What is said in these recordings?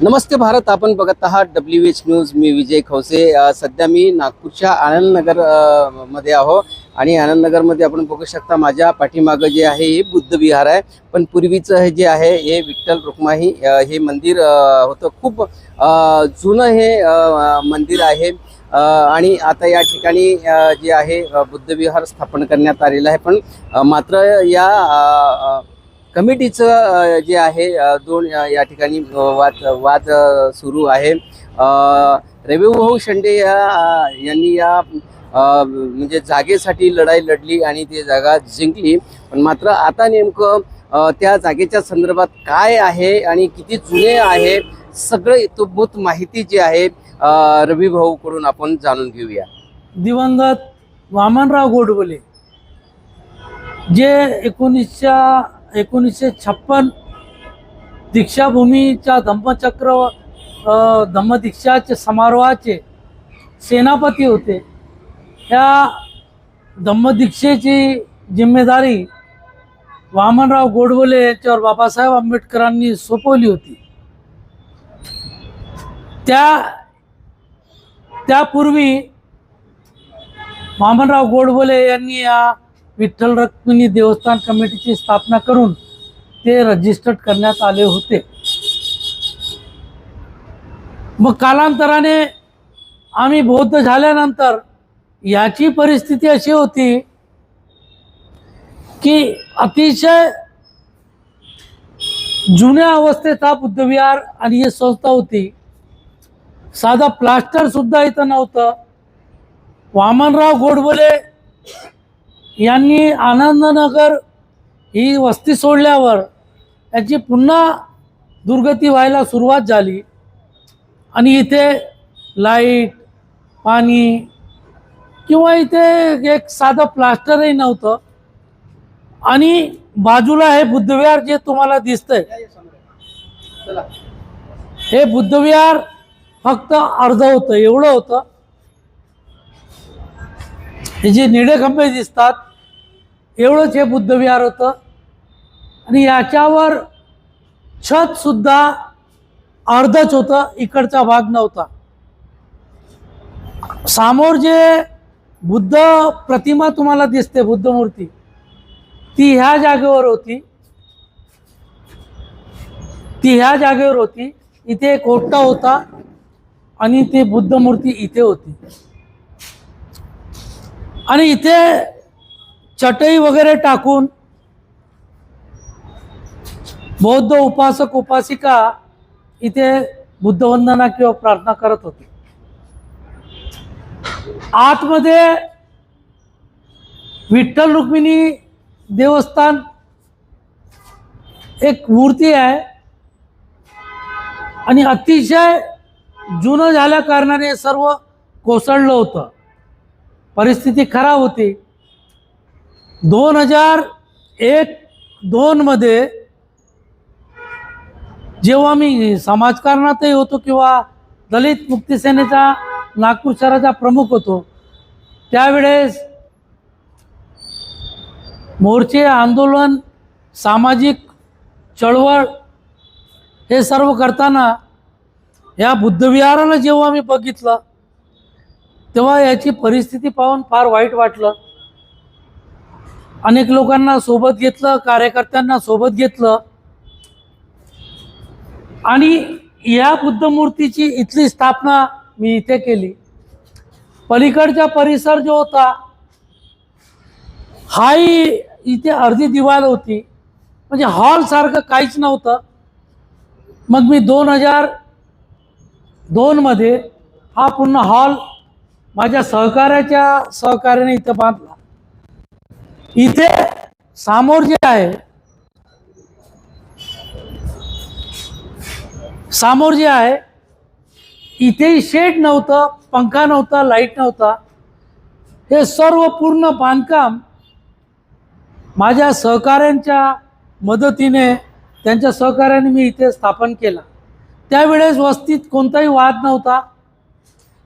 नमस्ते भारत आपण बघत आहात डब्ल्यू एच न्यूज मी विजय खवसे सध्या मी नागपूरच्या आनंदनगरमध्ये आहो. आणि आनंदनगरमध्ये आपण बघू शकता माझ्या पाठीमागं जे आहे हे बुद्ध विहार आहे. पण पूर्वीचं हे जे आहे हे विठ्ठल रुक्माई हे मंदिर होतं. खूप जुनं हे मंदिर आहे. आणि आता या ठिकाणी जे आहे बुद्ध विहार स्थापन करण्यात आलेलं आहे. पण मात्र या कमिटीचं जे आहे दोन या ठिकाणी वाद वाद सुरू आहे. रविभाऊ शेंडे या यांनी या म्हणजे जागेसाठी लढाई लढली आणि ती जागा जिंकली. पण मात्र आता नेमकं त्या जागेच्या संदर्भात काय आहे आणि किती जुने आहे सगळं इतभूत माहिती जी आहे रविभाऊकडून आपण जाणून घेऊया. दिवंगत वामनराव गोडबोले जे एकोणीसच्या एकोणीसशे छप्पन दीक्षाभूमीच्या धम्मचक्र धम्मदीक्षाचे समारोहाचे सेनापती होते. त्या धम्मदीक्षेची जिम्मेदारी वामनराव गोडबोले यांच्यावर बाबासाहेब आंबेडकरांनी सोपवली होती. त्या त्यापूर्वी वामनराव गोडबोले यांनी या विठ्ठल रक्मिणी देवस्थान कमिटीची स्थापना करून ते रजिस्टर्ड करण्यात आले होते. मग कालांतराने आम्ही बौद्ध झाल्यानंतर याची परिस्थिती अशी होती की अतिशय जुन्या अवस्थेत हा बुद्धविहार आणि ही संस्था होती. साधा प्लास्टर सुद्धा इथं नव्हतं. वामनराव गोडबोले यांनी आनंदनगर ही वस्ती सोडल्यावर याची पुन्हा दुर्गती व्हायला सुरुवात झाली. आणि इथे लाइट पाणी किंवा इथे एक साधं प्लास्टरही नव्हतं. आणि बाजूला हे बुद्धविहार जे तुम्हाला दिसतंय हे बुद्धविहार फक्त अर्ध होतं एवढं होतं. हे जे निळे खंबे दिसतात एवढंच हे बुद्धविहार होतं. आणि याच्यावर छत सुद्धा अर्धच होतं इकडचा भाग नव्हता. समोर जे बुद्ध प्रतिमा तुम्हाला दिसते बुद्ध मूर्ती ती ह्या जागेवर होती. ती ह्या जागेवर होती. इथे एक ओट्टा होता आणि ती बुद्ध मूर्ती इथे होती. आणि इथे चटई वगैरे टाकून बौद्ध उपासक उपासिका इथे बुद्धवंदना किंवा प्रार्थना करत होते. आतमध्ये विठ्ठल रुक्मिणी देवस्थान एक मूर्ती आहे. आणि अतिशय जुनं झाल्या कारणाने सर्व कोसळलं होतं. परिस्थिती खराब होती. दोन हजार एक दोनमध्ये जेव्हा मी समाजकारणातही होतो किंवा दलित मुक्ती सेनेचा नागपूर शहराचा प्रमुख होतो त्यावेळेस मोर्चे आंदोलन सामाजिक चळवळ हे सर्व करताना या बुद्धविहाराला जेव्हा मी बघितलं तेव्हा याची परिस्थिती पाहून फार वाईट वाटलं. अनेक लोकांना सोबत घेतलं कार्यकर्त्यांना सोबत घेतलं. आणि या बुद्धमूर्तीची इथली स्थापना मी इथे केली. पलीकडचा परिसर जो होता हाही इथे अर्धी दिवाल होती. म्हणजे हॉलसारखं काहीच नव्हतं. मग मी दोन हजार दोनमध्ये हा पूर्ण हॉल माझ्या सहकार्याच्या सहकार्याने इथं बांधला. इथे समोर जे आहे. समोर जे आहे. इथेही शेड नव्हतं पंखा नव्हता लाइट नव्हता. हे सर्व पूर्ण बांधकाम माझ्या सहकाऱ्यांच्या मदतीने त्यांच्या सहकार्याने मी इथे स्थापन केला. त्यावेळेस वस्तीत कोणताही वाद नव्हता.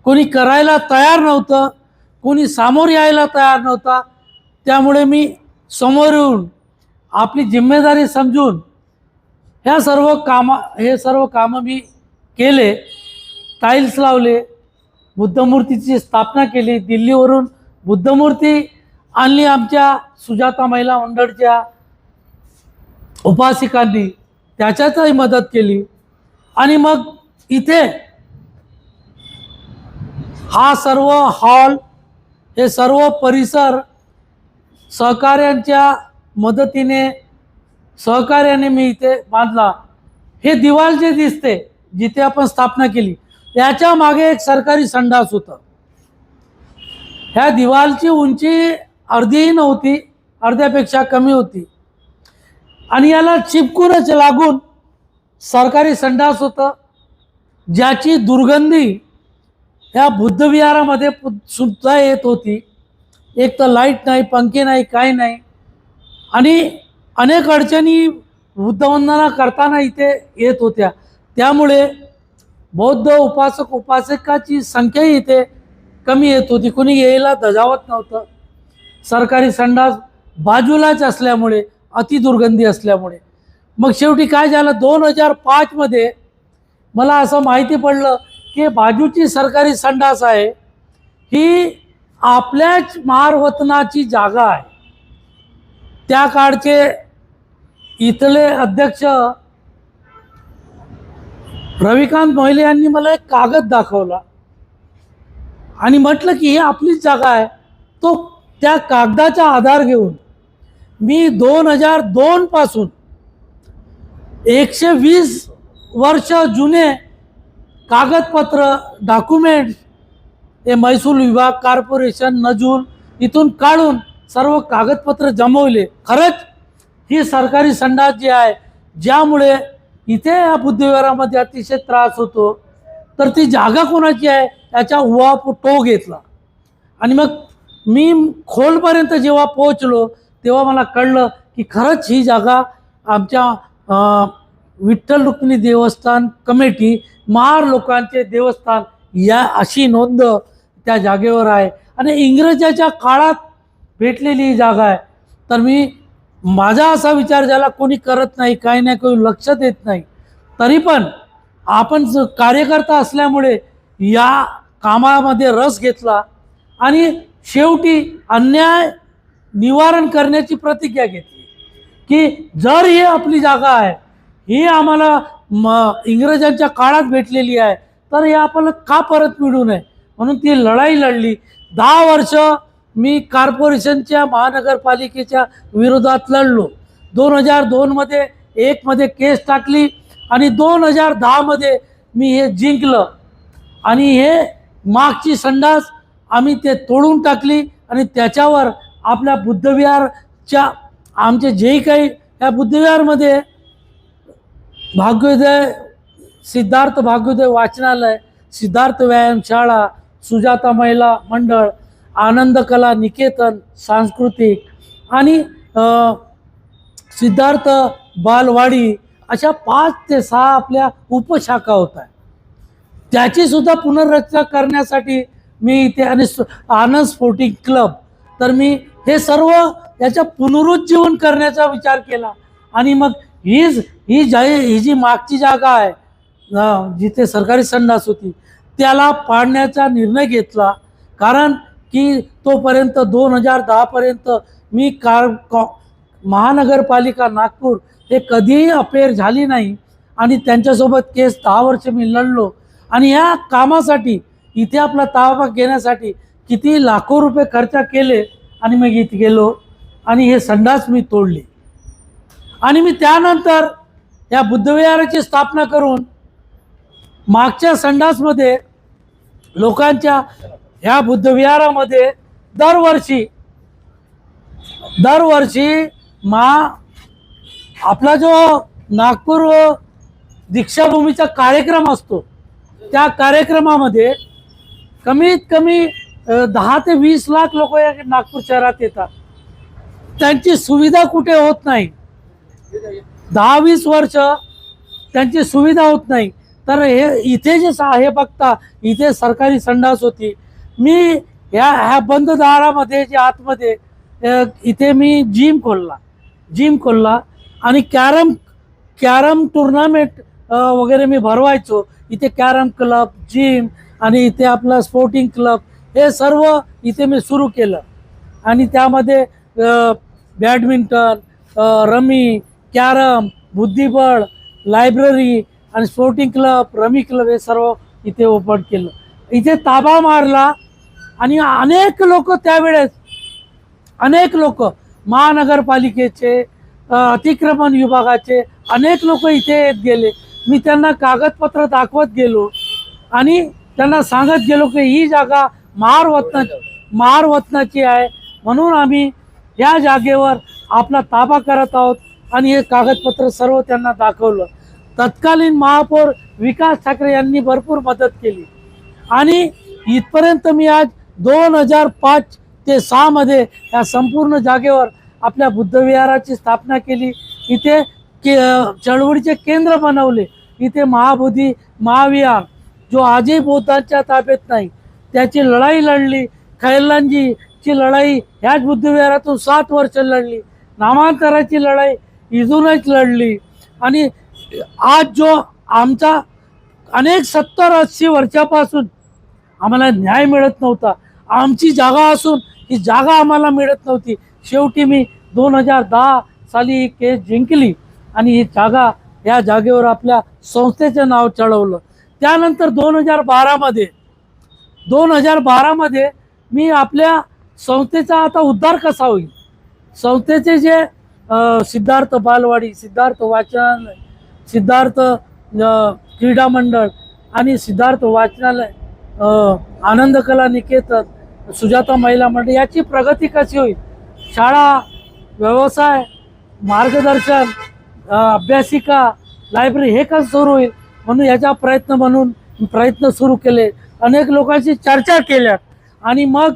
कोणी करायला तयार नव्हतं. कोणी सामोर यायला तयार नव्हता. त्यामुळे मी समोर येऊन आपली जिम्मेदारी समजून ह्या सर्व कामा हे सर्व कामं मी केले. टाईल्स लावले बुद्धमूर्तीची स्थापना केली. दिल्लीवरून बुद्धमूर्ती आणली आमच्या सुजाता महिला मंडळच्या उपासिकांनी. त्याच्यातही मदत केली. आणि मग इथे हा सर्व हॉल हे सर्व परिसर सहकार्यांच्या मदतीने सहकार्याने मी इथे बांधला. हे दिवाल जे दिसते जिथे आपण स्थापना केली त्याच्यामागे एक सरकारी संडास होतं. ह्या दिवालची उंची अर्धीही नव्हती अर्ध्यापेक्षा कमी होती. आणि याला चिपकूनच लागून सरकारी संडास होतं ज्याची दुर्गंधी ह्या बुद्धविहारामध्ये सुद्धा येत होती. एक तर लाइट नाही पंखे नाही काय नाही. आणि अनेक अडचणी वृद्धवंदना करताना इथे येत होत्या. त्यामुळे बौद्ध उपासक उपासकाची संख्याही इथे कमी येत होती. कुणी यायला दजावत नव्हतं. सरकारी संडास बाजूलाच असल्यामुळे अतिदुर्गंधी असल्यामुळे. मग शेवटी काय झालं? दोन हजार पाचमध्ये मला असं माहिती पडलं की बाजूची सरकारी संडास आहे ही आपल्याच महारवतनाची जागा आहे. त्या काळचे इथले अध्यक्ष रविकांत मोहिले यांनी मला एक कागद दाखवला. आणि म्हटलं की ही आपलीच जागा आहे. तो त्या कागदाचा आधार घेऊन मी दोन हजार दोनपासून एकशे वीस वर्ष जुने कागदपत्र डॉक्युमेंट्स हे महसूल विभाग कॉर्पोरेशन नजूल इथून काढून सर्व कागदपत्र जमवले. खरंच ही सरकारी संडास जी आहे ज्यामुळे इथे या बुद्धविहारामध्ये अतिशय त्रास होतो. तर ती जागा कोणाची आहे? याचा उवा टो घेतला. आणि मग मी खोलपर्यंत जेव्हा पोहोचलो तेव्हा मला कळलं की खरंच ही जागा आमच्या विठ्ठल रुक्मिणी देवस्थान कमिटी महार लोकांचे देवस्थान या अशी नोंद त्या जागेवर आहे. आणि इंग्रजाच्या काळात भेटलेली ही जागा आहे. तर मी माझा असा विचार ज्याला कोणी करत नाही काही नाही कोणी लक्ष देत नाही तरी पण आपण कार्यकर्ता असल्यामुळे या कामामध्ये रस घेतला आणि शेवटी अन्याय निवारण करण्याची प्रतिज्ञा घेतली. की जर ही आपली जागा आहे ही आम्हाला म इंग्रजांच्या काळात भेटलेली आहे तर हे आपल्याला का परत मिळू नये? म्हणून ती लढाई लढली. दहा वर्ष मी कॉर्पोरेशनच्या महानगरपालिकेच्या विरोधात लढलो. दोन हजार दोनमध्ये एकमध्ये केस टाकली आणि दोन हजार दहामध्ये मी हे जिंकलं. आणि हे मागची संडास आम्ही ते तोडून टाकली आणि त्याच्यावर आपल्या बुद्धविहारच्या आमचे जे काही या बुद्धविहारमध्ये भाग्योदय सिद्धार्थ भाग्योदय वाचनालय सिद्धार्थ व्यायामशाळा सुजाता महिला मंडळ आनंद कला निकेतन सांस्कृतिक आणि सिद्धार्थ बालवाडी अशा पाच ते सहा आपल्या उपशाखा होत आहेत. त्याची सुद्धा पुनर्रचना करण्यासाठी मी इथे आणि आनंद स्पोर्टिंग क्लब तर मी हे सर्व याचा पुनरुज्जीवन करण्याचा विचार केला. आणि मग हीच ही जा ही जी मागची जागा आहे जिथे सरकारी संडास होती त्याला पाडण्याचा निर्णय घेतला. कारण की तोपर्यंत दोन हजार दहापर्यंत मी कार कॉ महानगरपालिका नागपूर हे कधीही अपेअर झाली नाही. आणि त्यांच्यासोबत केस दहा वर्ष मी लढलो. आणि या कामासाठी इथे आपला ताबा घेण्यासाठी किती लाखो रुपये खर्च केले आणि मग इथे गेलो. आणि हे संडास मी तोडले. आणि मी त्यानंतर या बुद्धविहाराची स्थापना करून मागच्या संडासमध्ये लोकांच्या ह्या बुद्धविहारामध्ये दरवर्षी दरवर्षी मा आपला जो नागपूर दीक्षाभूमीचा कार्यक्रम असतो त्या कार्यक्रमामध्ये कमीत कमी दहा ते वीस लाख लोक या नागपूर शहरात येतात. त्यांची सुविधा कुठे होत नाही. दहा वीस वर्ष त्यांची सुविधा होत नाही. तर हे इथे जे सा- हे बघता इथे सरकारी संडास होती. मी ह्या ह्या बंद दारामध्ये जे आतमध्ये इथे मी जिम खोलला. जिम खोलला आणि कॅरम कॅरम टुर्नामेंट वगैरे मी भरवायचो. इथे कॅरम क्लब जिम आणि इथे आपलं स्पोर्टिंग क्लब हे सर्व इथे मी सुरू केलं. आणि त्यामध्ये बॅडमिंटन रमी कॅरम बुद्धिबळ लायब्ररी आणि स्पोर्टिंग क्लब रमी क्लब हे सर्व इथे ओपन केलं. इथे ताबा मारला आणि अनेक लोक त्यावेळेस अनेक लोक महानगरपालिकेचे अतिक्रमण विभागाचे अनेक लोक इथे येत गेले. मी त्यांना कागदपत्र दाखवत गेलो आणि त्यांना सांगत गेलो की ही जागा महार वतना आहे. म्हणून आम्ही या जागेवर आपला ताबा करत आहोत आणि हे कागदपत्र सर्व त्यांना दाखवलं. तत्कालीन महापौर विकास ठाकरे यांनी भरपूर मदत केली. आणि इथपर्यंत मी आज दोन हजार पाच ते सहामध्ये या संपूर्ण जागेवर आपल्या बुद्धविहाराची स्थापना केली. इथे के चळवळीचे केंद्र बनवले. इथे महाबोधी महाविहार जो आजही बौद्धांच्या ताब्यात नाही त्याची लढाई लढली. खैरलांजीची लढाई ह्याच बुद्धविहारातून सात वर्ष लढली. नामांतराची लढाई इजूनच लढली. आणि आज जो आमचा अनेक सत्तर ऐंशी वर्षापासून आम्हाला न्याय मिळत नव्हता. आमची जागा असून ही जागा आम्हाला मिळत नव्हती. शेवटी मी दोन हजार दहा साली ही केस जिंकली आणि ही जागा या जागेवर आपल्या संस्थेचं नाव चढवलं. त्यानंतर दोन हजार बारामध्ये दोन हजार बारामध्ये मी आपल्या संस्थेचा आता उद्धार कसा होईल? संस्थेचे जे सिद्धार्थ बालवाडी सिद्धार्थ वाचनालय सिद्धार्थ क्रीडा मंडळ आणि सिद्धार्थ वाचनालय आनंद कला निकेतन सुजाता महिला मंडळ याची प्रगती कशी होईल? शाळा व्यवसाय मार्गदर्शन अभ्यासिका लायब्ररी हे कसं सुरू होईल? म्हणून याचा प्रयत्न म्हणून प्रयत्न सुरू केले. अनेक लोकांशी चर्चा केल्या. आणि मग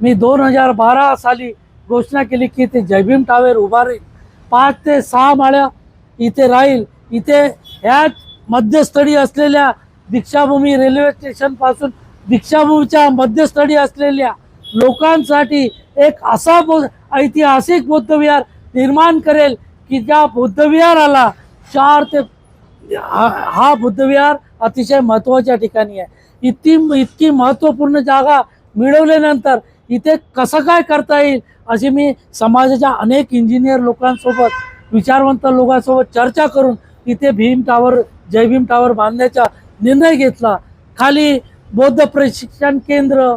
मी दोन हजार बारा साली घोषणा केली की ते जयभीम टावेर उभा राहील. पाच ते सहा माळ्या इथे राहील. इथे ह्याच मध्यस्थळी असलेल्या दीक्षाभूमी रेल्वे स्टेशनपासून दीक्षाभूमीच्या मध्यस्थळी असलेल्या लोकांसाठी एक असा बौ ऐतिहासिक बुद्धविहार निर्माण करेल की ज्या बुद्धविहाराला चार ते हा हा बुद्धविहार अतिशय महत्त्वाच्या ठिकाणी आहे. इतकी इतकी महत्त्वपूर्ण जागा मिळवल्यानंतर इथे कसं काय करता येईल अशी मी समाजाच्या अनेक इंजिनियर लोकांसोबत विचारवंत लोकांसोबत चर्चा करून इथे भीम टावर जय भीम टावर बांधण्याचा निर्णय घेतला. खाली बौद्ध प्रशिक्षण केंद्र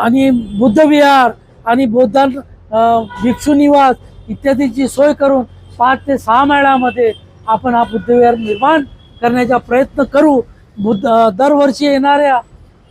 आणि बुद्धविहार आणि बौद्धां अ, भिक्षू निवास इत्यादीची सोय करून पाच ते सहा महिन्यामध्ये आपण हा बुद्धविहार निर्माण करण्याचा प्रयत्न करू. बुद्ध दरवर्षी येणाऱ्या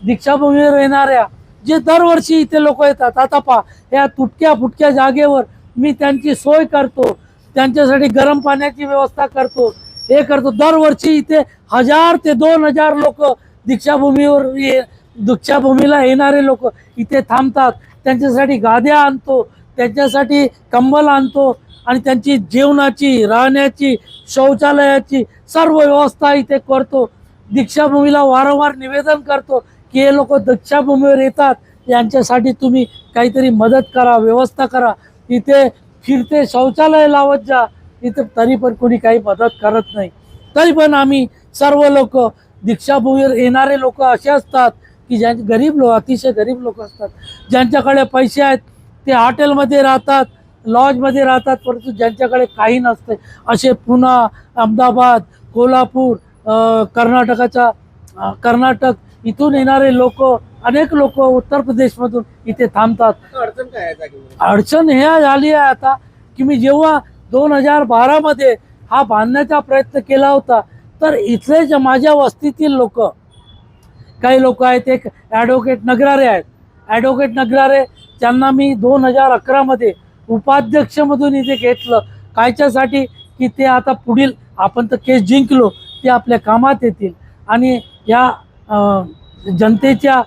दीक्षाभूमीवर येणाऱ्या जे दरवर्षी इथे लोक येतात आता पहा या तुटक्या फुटक्या जागेवर मी त्यांची सोय करतो त्यांच्यासाठी गरम पाण्याची व्यवस्था करतो. हे करतो. दरवर्षी इथे हजार ते दोन हजार लोक दीक्षाभूमीवर ये दीक्षाभूमीला येणारे लोक इथे थांबतात. त्यांच्यासाठी गाद्या आणतो त्यांच्यासाठी कंबल आणतो आणि त्यांची जेवणाची राहण्याची शौचालयाची सर्व व्यवस्था इथे करतो. दीक्षाभूमीला वारंवार निवेदन करतो की हे लोक दीक्षाभूमीवर येतात. यांच्यासाठी तुम्ही काहीतरी मदत करा व्यवस्था करा. इथे फिरते शौचालय लावत जा. इथे तरी पण कोणी काही मदत करत नाही. तरी पण आम्ही सर्व लोक दीक्षाभूमीवर येणारे लोक असे असतात की ज्यां गरीब लोक अतिशय गरीब लोक असतात. ज्यांच्याकडे पैसे आहेत ते हॉटेलमध्ये राहतात लॉजमध्ये राहतात परंतु ज्यांच्याकडे काही नसते. असे पुणे अहमदाबाद कोल्हापूर कर्नाटकाच्या कर्नाटकाचा कर्नाटक इथून येणारे लोक अनेक लोक उत्तर प्रदेशमधून इथे थांबतात. अडचण काय हे झाली आहे आता की मी जेव्हा दोन हजार बारामध्ये हा बांधण्याचा प्रयत्न केला होता तर इथले जे माझ्या वस्तीतील लोक काही लोक आहेत एक ॲडव्होकेट नगरारे आहेत. ॲडव्होकेट नगरारे त्यांना मी दोन हजार अकरामध्ये उपाध्यक्षमधून इथे घेतलं. कायच्यासाठी की ते आता पुढील आपण तर केस जिंकलो ते आपल्या कामात येतील. आणि या जनतेच्या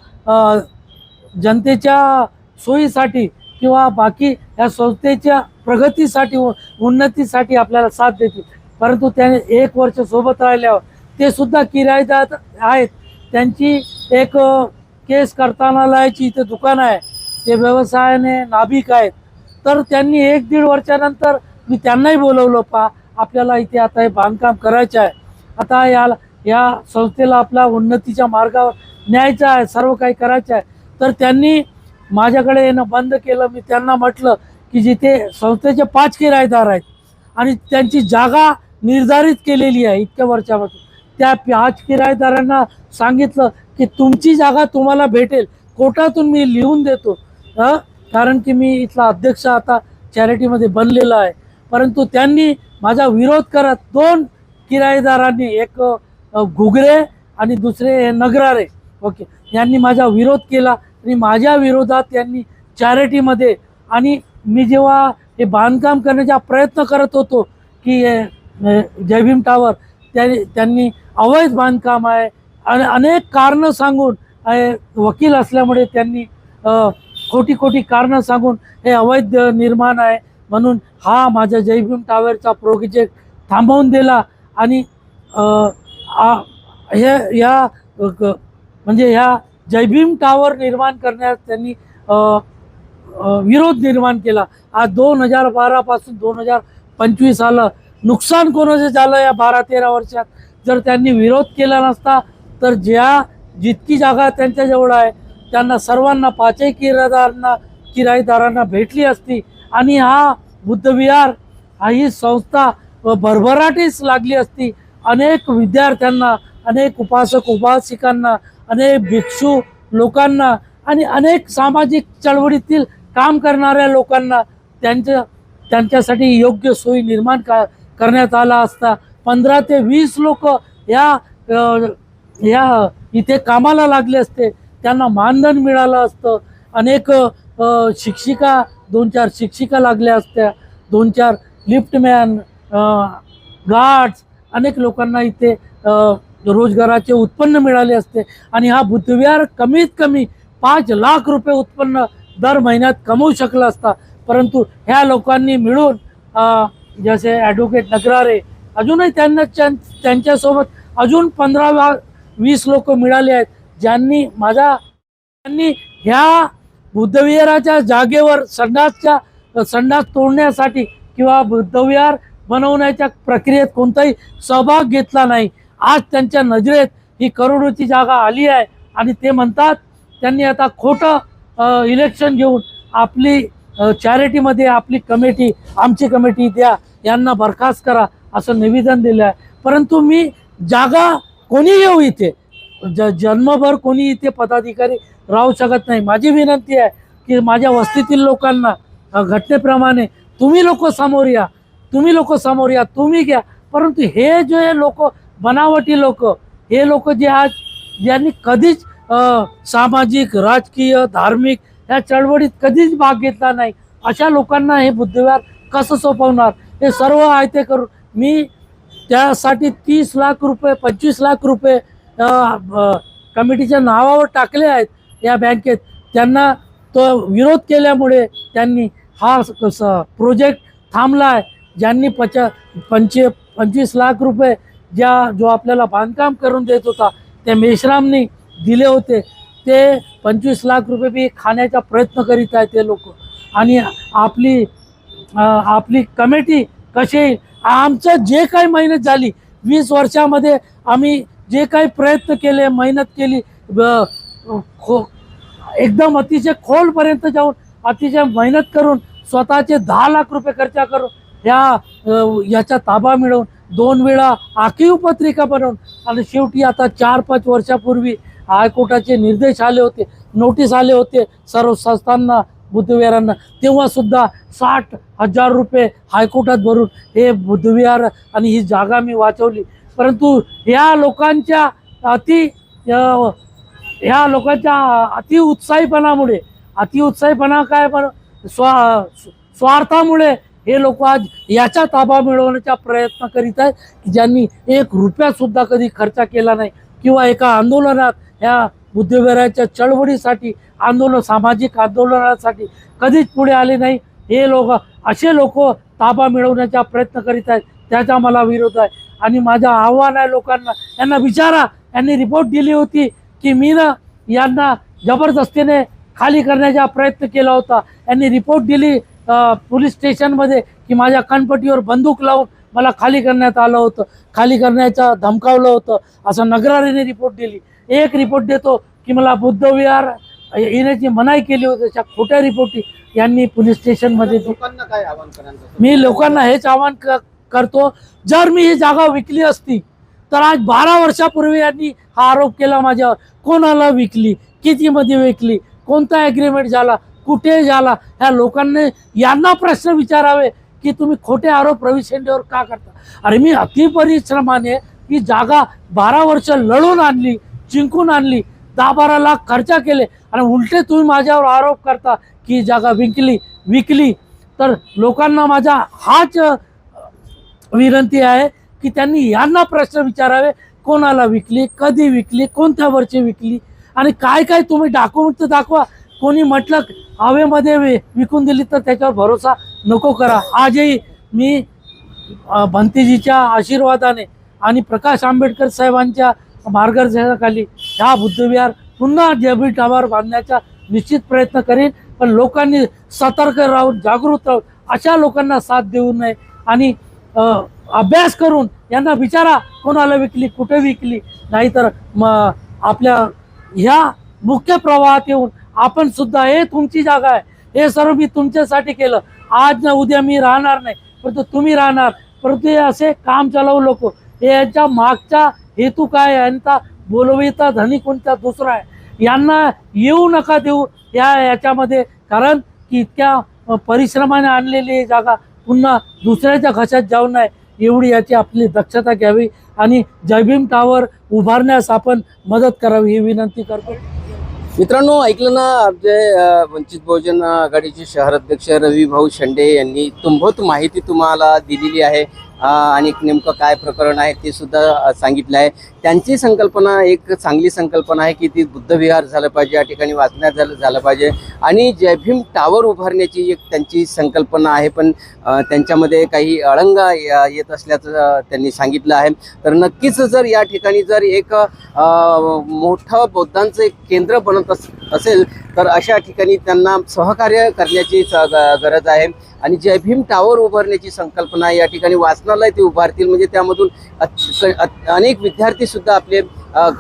जनतेच्या सोयीसाठी किंवा बाकी या संस्थेच्या प्रगतीसाठी उन्नतीसाठी आपल्याला साथ देतील. परंतु त्याने एक वर्ष सोबत राहिल्यावर ते सुद्धा किरायदार आहेत. त्यांची एक केस केस करतानालयाची इथे दुकान आहे. ते व्यवसायाने नाभिक आहेत. तर त्यांनी एक दीड वर्षानंतर मी त्यांनाही बोलवलं पा आपल्याला इथे आता हे बांधकाम करायचं आहे. आता याला या संस्थेला आपल्या उन्नतीच्या मार्गावर न्यायचा आहे सर्व काही करायचं आहे. तर त्यांनी माझ्याकडे येणं बंद केलं. मी त्यांना म्हटलं की जिथे संस्थेचे पाच किरायेदार आहेत आणि त्यांची जागा निर्धारित केलेली आहे इतक्या वर्षापासून त्या पाच किरायदारांना सांगितलं की तुमची जागा तुम्हाला भेटेल. कोर्टातून मी लिहून देतो. कारण की मी इथला अध्यक्ष आता चॅरिटीमध्ये बनलेला आहे. परंतु त्यांनी माझा विरोध करत दोन किरायेदारांनी एक घुगरे आणि दुसरे नगरारे. ओके. यांनी माझा विरोध केला आणि माझ्या विरोधात त्यांनी चॅरिटीमध्ये आणि मी जेव्हा हे बांधकाम करण्याचा प्रयत्न करत होतो की जयभीम टावर त्यांनी त्यांनी अवैध बांधकाम आहे. आणि अनेक कारणं सांगून वकील असल्यामुळे त्यांनी खोटी खोटी कारणं सांगून हे अवैध निर्माण आहे म्हणून हा माझ्या जयभीम टावरचा प्रोजेक्ट थांबवून दिला आणि आ- हे या क- म्हणजे ह्या जयभीम टावर निर्माण करण्यास त्यांनी विरोध निर्माण केला. आज दोन हजार बारापासून दोन हजार पंचवीस आलं नुकसान कोणाचं झालं या बारा तेरा वर्षात? जर त्यांनी विरोध केला नसता तर ज्या जितकी जागा त्यांच्याजवळ आहे त्यांना सर्वांना पाचही किरायदारांना किरायदारांना भेटली असती. आणि हा बुद्धविहार हा ही संस्था भरभराटीस लागली असती. अनेक विद्यार्थ्यांना अनेक उपासक उपासिकांना अनेक भिक्षू लोकांना आणि अनेक सामाजिक चळवळीतील काम करणाऱ्या लोकांना त्यांच्या त्यांच्यासाठी योग्य सोयी निर्माण का करण्यात आला असता. पंधरा ते वीस लोक या या इथे कामाला लागले असते. त्यांना मानधन मिळालं असतं. अनेक शिक्षिका दोन चार शिक्षिका लागल्या असत्या. दोन चार लिफ्टमॅन गार्ड्स अनेक लोकांना इथे रोजगाराचे उत्पन्न मिळाले असते. आणि हा बुद्धविहार कमीत कमी पाच लाख रुपये उत्पन्न दर महिन्यात कमवू शकला असता. परंतु ह्या लोकांनी मिळून जसे ॲडव्होकेट नगरारे अजूनही त्यांना त्यां- त्यांच्यासोबत अजून पंधरा वा वीस लोक मिळाले आहेत ज्यांनी माझा त्यांनी ह्या बुद्धविहाराच्या जागेवर संडासच्या संडास तोडण्यासाठी किंवा बुद्धविहार बनवण्याच्या प्रक्रियेत कोणताही सहभाग घेतला नाही. आज त्यांच्या नजरेत ही करोडोची जागा आली आहे आणि ते म्हणतात त्यांनी आता खोटं इलेक्शन घेऊन आपली चॅरिटीमध्ये आपली कमिटी आमची कमिटी द्या यांना बरखास्त करा असं निवेदन दिलं आहे परंतु मी जागा कोणी येऊ इथे? ज जन्मभर कोणी इथे पदाधिकारी राहू शकत नाही. माझी विनंती आहे की माझ्या वस्तीतील लोकांना घटनेप्रमाणे तुम्ही लोक समोर या. तुम्ही लोक समोर या तुम्ही घ्या. परंतु हे जे लोक बनावटी लोक हे लोक जे आज ज्यांनी कधीच सामाजिक राजकीय धार्मिक या चळवळीत कधीच भाग घेतला नाही अशा लोकांना हे बुद्धिवार कसं सोपवणार? हे सर्व आयते करून मी त्यासाठी तीस लाख रुपये पंचवीस लाख रुपये कमिटीच्या नावावर टाकले आहेत या बँकेत. त्यांना तो विरोध केल्यामुळे त्यांनी हा प्रोजेक्ट थांबला आहे ज्यांनी पचा पंचे पंचवीस लाख रुपये ज्या जो आपल्याला बांधकाम करून देत होता त्या मेश्रामनी दिले होते. ते पंचवीस लाख रुपये बी खाण्याचा प्रयत्न करीत आहे ते लोक. आणि आपली आपली कमिटी कशी येईल आमचं जे काही मेहनत झाली वीस वर्षामध्ये आम्ही जे काही प्रयत्न केले मेहनत केली खो एकदम अतिशय खोलपर्यंत जाऊन अतिशय मेहनत करून स्वतःचे दहा लाख रुपये खर्च करून ह्या याचा ताबा मिळवून दोन वेळा आखीव पत्रिका बनवून आणि शेवटी आता चार पाच वर्षापूर्वी हायकोर्टाचे निर्देश आले होते नोटीस आले होते सर्व संस्थांना बुद्धविहारांना तेव्हा सुद्धा साठ हजार रुपये हायकोर्टात भरून हे बुद्धविहार आणि ही जागा मी वाचवली. परंतु ह्या लोकांच्या अति ह्या लोकांच्या अति उत्साहीपणामुळे अति उत्साहीपणा काय पण स्वा स्वार्थामुळे हे लोक आज याचा ताबा मिळवण्याचा प्रयत्न करीत आहेत की ज्यांनी एक रुपया सुद्धा कधी खर्च केला नाही किंवा एका आंदोलनात ह्या बुद्धविहाराच्या चळवळीसाठी आंदोलन सामाजिक आंदोलनासाठी कधीच पुढे आले नाही. हे लोक असे लोक ताबा मिळवण्याचा प्रयत्न करीत आहेत. त्याचा मला विरोध आहे. आणि माझं आव्हान आहे लोकांना यांना विचारा. यांनी रिपोर्ट दिली होती की मी ना यांना जबरदस्तीने खाली करण्याचा प्रयत्न केला होता. यांनी रिपोर्ट दिली पोलीस स्टेशनमध्ये की माझ्या कणपटीवर बंदूक लावून मला खाली करण्यात आलं होतं. खाली करण्याचं धमकावलं होतं. असं नगरारीने रिपोर्ट दिली. एक रिपोर्ट देतो की मला बुद्धविहार येण्याची मनाई केली होती. त्या खोट्या रिपोर्टी यांनी पोलीस स्टेशनमध्ये दि- लोकांना काय आवाहन कराल मी लोकांना हेच आवाहन करतो. जर मी ही जागा विकली असती तर आज बारा वर्षापूर्वी यांनी हा आरोप केला माझ्यावर. कोणाला विकली? कितीमध्ये विकली? कोणता ॲग्रीमेंट झाला? कुठे झाला ह्या लोकांनी यांना प्रश्न विचारावे की तुम्ही खोटे आरोप रवी शेंडेवर का करता? अरे मी अतिपरिश्रमाने ही जागा बारा वर्ष लढून आणली जिंकून आणली दहा बारा लाख खर्च केले आणि उलटे तुम्ही माझ्यावर आरोप करता की जागा विकली विकली. तर लोकांना माझा हाच विनंती आहे की त्यांनी यांना प्रश्न विचारावे कोणाला विकली कधी विकली कोणत्या वर्षी विकली आणि काय काय तुम्ही डॉक्युमेंट दाखवा. कोणी म्हटलं हवेमध्ये विकून दिली तर त्याच्यावर भरोसा नको करा. आजही मी भंतीजीच्या आशीर्वादाने आणि प्रकाश आंबेडकर साहेबांच्या मार्गदर्शनाखाली ह्या बुद्धविहार पुन्हा जेबी टावर बांधण्याचा निश्चित प्रयत्न करेन. पण लोकांनी सतर्क राहून जागृत राहून अशा लोकांना साथ देऊ नये आणि अभ्यास करून यांना विचारा कोणाला विकली कुठे विकली. नाहीतर म आपल्या ह्या मुख्य प्रवाहात येऊन आपण सुद्धा हे तुमची जागा आहे. हे सर्व मी तुमच्यासाठी केलं. आज ना उद्या मी राहणार नाही. परंतु तुम्ही राहणार. परंतु हे असे काम चालवू लोक हे यांच्या मागचा हेतू काय यांचा बोलविता धनी कोणता दुसरा आहे? यांना येऊ नका देऊ या याच्यामध्ये. कारण की इतक्या परिश्रमाने आणलेली जागा पुन्हा दुसऱ्याच्या घशात जाऊ नये. एवढी याची आपली दक्षता घ्यावी आणि जयभीम टावर उभारण्यास आपण मदत करावी ही विनंती करतो. मित्रांनो ऐकलं ना आमचे वंचित बहुजन आघाडीचे शहर अध्यक्ष रवी भाऊ शेंडे यांनी तुंबत माहिती तुम्हाला दिलेली आहे. आणि नेमकं काय प्रकरण आहे ते सुद्धा सांगितलं आहे. त्यांची संकल्पना एक चांगली संकल्पना आहे की ती बुद्धविहार झालं पाहिजे या ठिकाणी वाचण्यात झालं झालं पाहिजे. आणि जयभीम टावर उभारण्याची एक त्यांची संकल्पना आहे पण त्यांच्यामध्ये काही अळंगा येत असल्याचं त्यांनी सांगितलं आहे. तर नक्कीच जर या ठिकाणी जर एक मोठं बौद्धांचं एक केंद्र बनत अस असेल तर अशा ठिकाणी त्यांना सहकार्य करण्याची ग- गरज आहे. आणि जय भीम टावर उभारण्याची संकल्पना आहे. या ठिकाणी वाचनालय ते उभारतील. म्हणजे त्यामधून अनेक विद्यार्थी सुद्धा आपले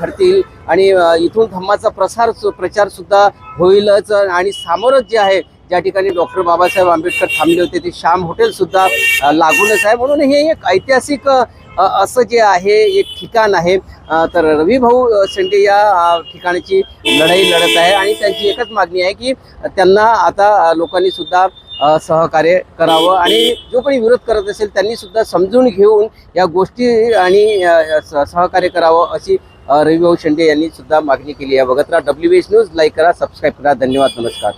घडतील. आणि इथून धम्माचा प्रसार सु- प्रचार सुद्धा होईलच. आणि सामोरच जे आहे ज्या ठिकाणी डॉक्टर बाबासाहेब आंबेडकर थांबले होते ते श्याम हॉटेल सुद्धा लागूनच आहे. म्हणून हे एक ऐतिहासिक असं जे आहे एक ठिकाण आहे. तर रवी भाऊ शेंडे या ठिकाणाची लढाई लढत आहे. आणि त्यांची एकच मागणी आहे की त्यांना आता लोकांनी सुद्धा सहकार्य करावं आणि जो कोणी विरोध करत असेल त्यांनी सुद्धा समजून घेऊन या गोष्टी आणि सहकार्य करावं अशी रविभाऊ शेंडे यांनी सुद्धा मागणी केली आहे. बघत राहा डब्ल्यू एच न्यूज लाईक करा सबस्क्राईब करा. धन्यवाद नमस्कार.